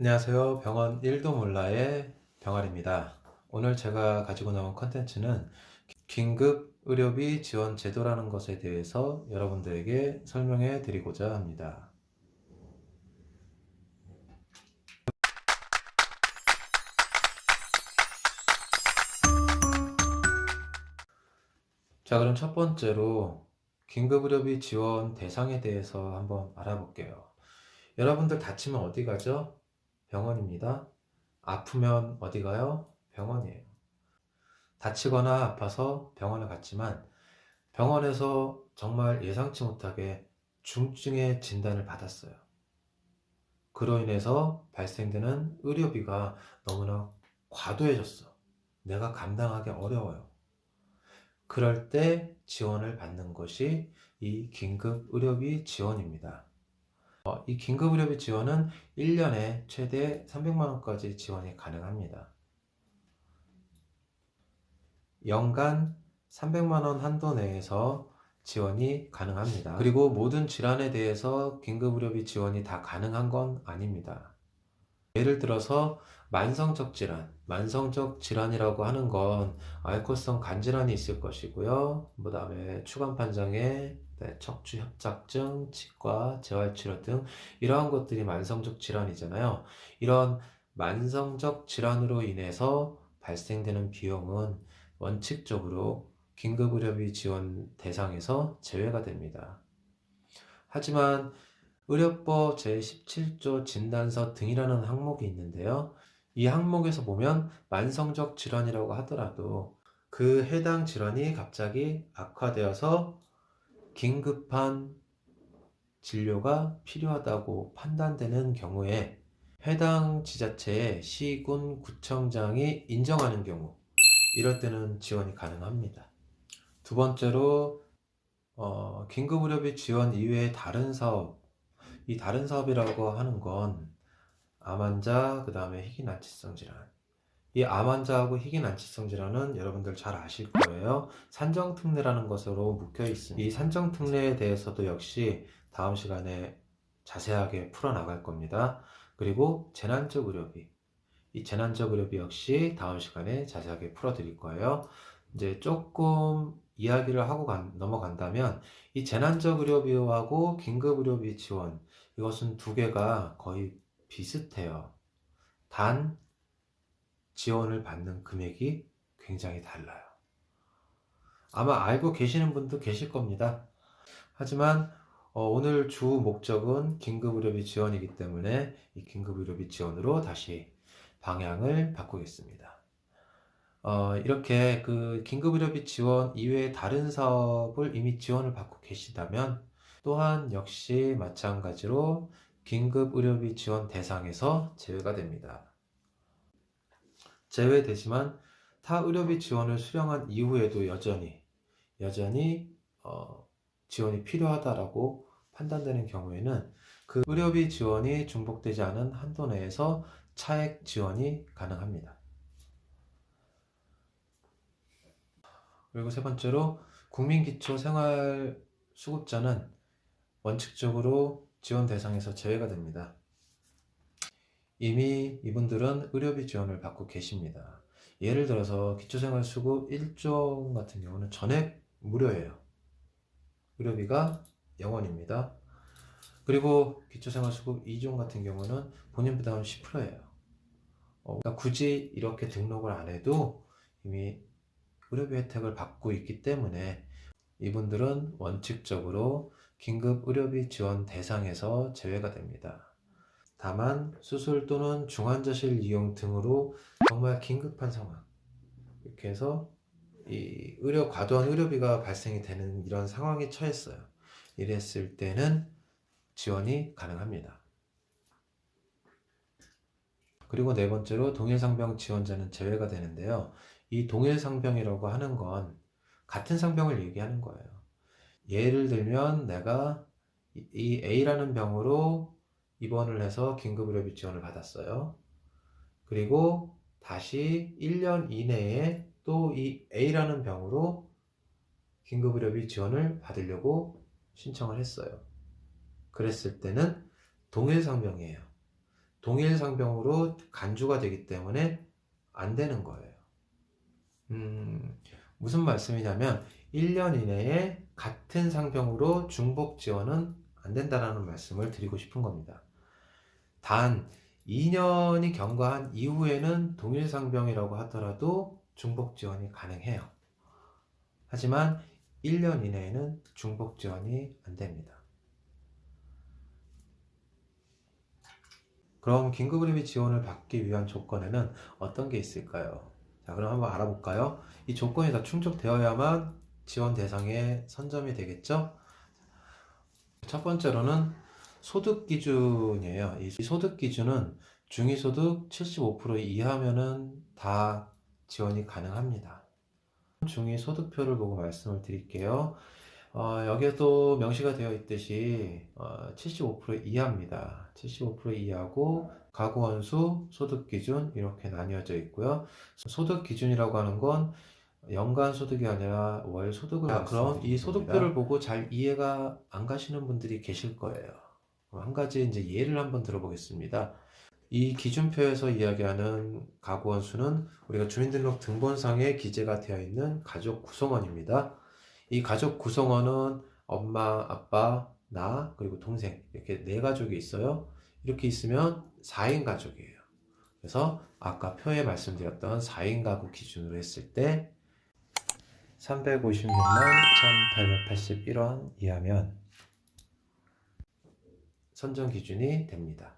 안녕하세요. 병원 1도 몰라의 병아리입니다. 오늘 제가 가지고 나온 컨텐츠는 긴급 의료비 지원 제도라는 것에 대해서 여러분들에게 설명해 드리고자 합니다. 자, 그럼 첫 번째로 긴급 의료비 지원 대상에 대해서 한번 알아볼게요. 여러분들 다치면 어디 가죠? 병원입니다. 아프면 어디 가요? 병원이에요. 다치거나 아파서 병원에 갔지만 병원에서 정말 예상치 못하게 중증의 진단을 받았어요. 그로 인해서 발생되는 의료비가 너무나 과도해졌어. 내가 감당하기 어려워요. 그럴 때 지원을 받는 것이 이 긴급 의료비 지원입니다. 어, 이 긴급 의료비 지원은 1년에 최대 300만 원까지 지원이 가능합니다. 연간 300만 원 한도 내에서 지원이 가능합니다. 그리고 모든 질환에 대해서 긴급 의료비 지원이 다 가능한 건 아닙니다. 예를 들어서 만성적 질환, 만성적 질환이라고 하는 건 알코올성 간질환이 있을 것이고요. 그 다음에 추간판장애, 네, 척추 협착증, 치과, 재활치료 등 이러한 것들이 만성적 질환이잖아요. 이런 만성적 질환으로 인해서 발생되는 비용은 원칙적으로 긴급의료비 지원 대상에서 제외가 됩니다. 하지만 의료법 제17조 진단서 등이라는 항목이 있는데요. 이 항목에서 보면 만성적 질환이라고 하더라도 그 해당 질환이 갑자기 악화되어서 긴급한 진료가 필요하다고 판단되는 경우에 해당 지자체의 시군 구청장이 인정하는 경우 이럴 때는 지원이 가능합니다. 두 번째로 어, 긴급의료비 지원 이외의 다른 사업 이 다른 사업이라고 하는 건 암 환자, 그 다음에 희귀난치성 질환. 이 암 환자하고 희귀난치성 질환은 여러분들 잘 아실 거예요. 산정특례라는 것으로 묶여 있습니다. 이 산정특례에 대해서도 역시 다음 시간에 자세하게 풀어나갈 겁니다. 그리고 재난적 의료비. 이 재난적 의료비 역시 다음 시간에 자세하게 풀어드릴 거예요. 이제 조금 이야기를 하고 간- 넘어간다면 이 재난적 의료비하고 긴급 의료비 지원 이것은 두 개가 거의 비슷해요. 단 지원을 받는 금액이 굉장히 달라요. 아마 알고 계시는 분도 계실 겁니다. 하지만 어, 오늘 주 목적은 긴급의료비 지원이기 때문에 이 긴급의료비 지원으로 다시 방향을 바꾸겠습니다. 어, 이렇게 그 긴급의료비 지원 이외의 다른 사업을 이미 지원을 받고 계시다면 또한 역시 마찬가지로 긴급의료비 지원 대상에서 제외가 됩니다. 제외되지만 타 의료비 지원을 수령한 이후에도 여전히 여전히 어, 지원이 필요하다라고 판단되는 경우에는 그 의료비 지원이 중복되지 않은 한도 내에서 차액 지원이 가능합니다. 그리고 세 번째로 국민기초생활수급자는 원칙적으로 지원 대상에서 제외가 됩니다. 이미 이분들은 의료비 지원을 받고 계십니다. 예를 들어서 기초생활수급 1종 같은 경우는 전액 무료예요. 의료비가 0원입니다. 그리고 기초생활수급 2종 같은 경우는 본인 부담은 10%예요. 어, 그러니까 굳이 이렇게 등록을 안 해도 이미 의료비 혜택을 받고 있기 때문에 이분들은 원칙적으로 긴급 의료비 지원 대상에서 제외가 됩니다. 다만 수술 또는 중환자실 이용 등으로 정말 긴급한 상황 이렇게 해서 이 의료 과도한 의료비가 발생이 되는 이런 상황에 처했어요. 이랬을 때는 지원이 가능합니다. 그리고 네 번째로 동일상병 지원자는 제외가 되는데요. 이 동일상병이라고 하는 건 같은 상병을 얘기하는 거예요. 예를 들면 내가 이- 이 A라는 병으로 입원을 해서 긴급의료비 지원을 받았어요. 그리고 다시 1년 이내에 또 이 A라는 병으로 긴급의료비 지원을 받으려고 신청을 했어요. 그랬을 때는 동일 상병이에요. 동일 상병으로 간주가 되기 때문에 안 되는 거예요. 음, 무슨 말씀이냐면 1년 이내에 같은 상병으로 중복 지원은 안 된다라는 말씀을 드리고 싶은 겁니다. 단 2년이 경과한 이후에는 동일 상병이라고 하더라도 중복 지원이 가능해요. 하지만 1년 이내에는 중복 지원이 안 됩니다. 그럼 긴급의료비 지원을 받기 위한 조건에는 어떤 게 있을까요? 자, 그럼 한번 알아볼까요? 이 조건이 다 충족되어야만 지원 대상에 선점이 되겠죠? 첫 번째로는 소득 기준이에요. 이 소득 기준은 중위소득 75% 이하면은 다 지원이 가능합니다. 중위소득표를 보고 말씀을 드릴게요. 어, 여기에도 명시가 되어 있듯이 어, 75% 이하입니다. 75% 이하고 가구 원수, 소득 기준 이렇게 나뉘어져 있고요. 소득 기준이라고 하는 건 연간 소득이 아니라 월 소득을 아, 그럼 이 소득표를 보고 잘 이해가 안 가시는 분들이 계실 거예요. 그럼 한 가지 이제 예를 한번 들어보겠습니다. 이 기준표에서 이야기하는 가구 원 수는 우리가 주민등록 등본상에 기재가 되어 있는 가족 구성원입니다. 이 가족 구성원은 엄마, 아빠, 나, 그리고 동생 이렇게 네 가족이 있어요. 이렇게 있으면 4인 가족이에요. 그래서 아까 표에 말씀드렸던 4인 가구 기준으로 했을 때 356만 1881원 이하면 선정 기준이 됩니다.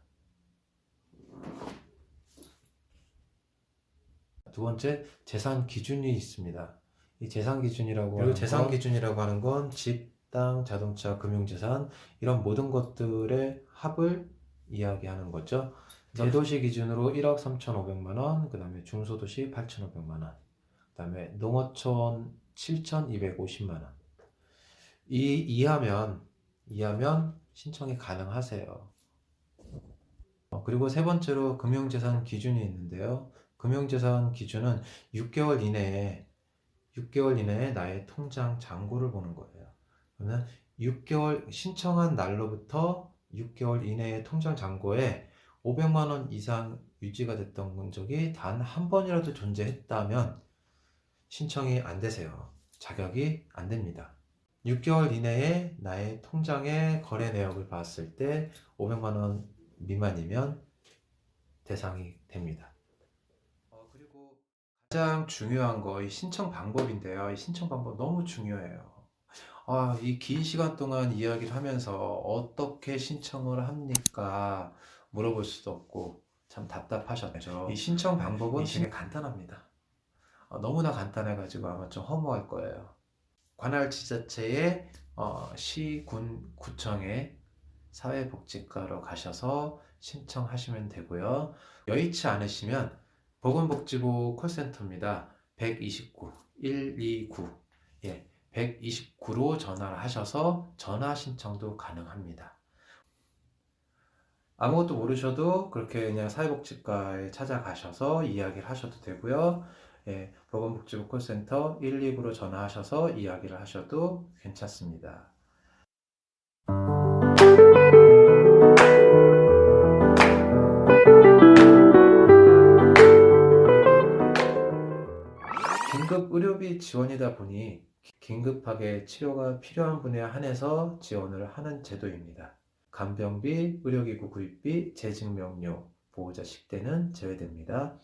두 번째 재산 기준이 있습니다. 이 재산 기준이라고 그리고 재산 건, 기준이라고 하는 건 집, 땅, 자동차, 금융 재산 이런 모든 것들의 합을 이야기하는 거죠. 대도시 기준으로 1억 3,500만 원, 그 다음에 중소도시 8,500만 원, 그 다음에 농어촌 7,250만 원. 이 이하면 이하면 신청이 가능하세요. 어, 그리고 세 번째로 금융재산 기준이 있는데요. 금융재산 기준은 6개월 이내에 6개월 이내에 나의 통장 잔고를 보는 거예요. 그러면 6개월 신청한 날로부터 6개월 이내의 통장 잔고에 500만 원 이상 유지가 됐던 적이 단 한 번이라도 존재했다면 신청이 안 되세요. 자격이 안 됩니다. 6개월 이내에 나의 통장의 거래 내역을 봤을 때 500만 원 미만이면 대상이 됩니다. 어, 그리고 가장 중요한 거이 신청 방법인데요. 이 신청 방법 너무 중요해요. 아, 이 긴 시간 동안 이야기를 하면서 어떻게 신청을 합니까? 물어볼 수도 없고 참 답답하셨죠. 이 신청 방법은 되게 간단합니다. 어, 너무나 간단해가지고 아마 좀 허무할 거예요. 관할 지자체의 어, 시, 군, 구청에 사회복지과로 가셔서 신청하시면 되고요. 여의치 않으시면 보건복지부 콜센터입니다. 129 129 예, 129로 전화를 하셔서 전화 신청도 가능합니다. 아무것도 모르셔도 그렇게 그냥 사회복지과에 찾아가셔서 이야기를 하셔도 되고요. 예, 보건복지부 콜센터 119로 전화하셔서 이야기를 하셔도 괜찮습니다. 긴급 의료비 지원이다 보니 긴급하게 치료가 필요한 분에 한해서 지원을 하는 제도입니다. 간병비, 의료기구 구입비, 재직명료, 보호자 식대는 제외됩니다.